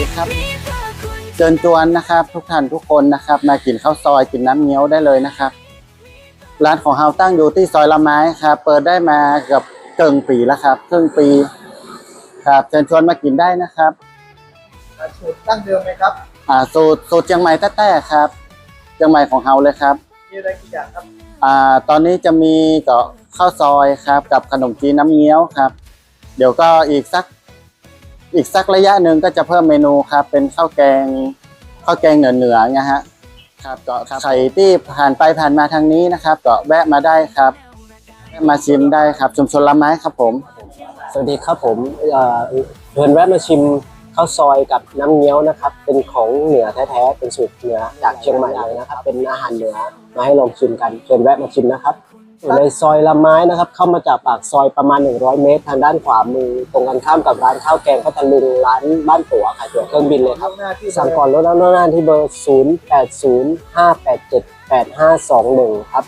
ดีครับ เชิญชวนนะครับ ทุกท่านทุกคนนะครับ มากินข้าวซอยกินน้ำเงี้ยวได้เลยนะครับ ร้านของเราตั้งอยู่ที่ซอยละไม้ครับ เปิดได้มาเกือบเกิงปีแล้วครับ ครึ่งปีครับเชิญชวนมากินได้นะครับสูตรตั้งเดิมไหมครับอ่าสูตรสูตรเชียงใหม่แต้ๆครับเชียงใหม่ของเราเลยครับมีอะไรกี่อย่างครับอ่าตอนนี้จะมีก็ข้าวซอยครับ กับขนมจีนน้ำเงี้ยวครับ เดี๋ยวก็อีกสัก อีกสักระยะหนึ่งก็จะเพิ่มเมนูครับ เป็นข้าวแกงข้าวแกงเหนือเหนือๆนะฮะครับก็ใครที่ผ่านไปผ่านมาทางนี้นะครับ ก็แวะมาได้ครับแวะมาชิมได้ครับชุมชนละไม้ครับผม สวัสดีครับผมเอ่อเชิญแวะมาชิมข้าวซอยกับน้ำเงี้ยวนะครับ เป็นของเหนือแท้ๆเป็นสูตรเหนือจากเชียงใหม่เลยนะครับ เป็นอาหารเหนือมาให้ลองชิมกันเชิญแวะมาชิมนะครับ อยู่ในซอยละไม้นะครับ เข้ามาจากปากซอยประมาณ 100 เมตร ทางด้านขวามือ ตรงกันข้ามกับร้านข้าวแกงพัทลุงร้านบ้านตั๋วขายตั๋วเครื่องบินเลยครับล่วงหน้าที่สั่งก่อนลดแล้วหน้าที่เบอร์ 0805878521 ครับ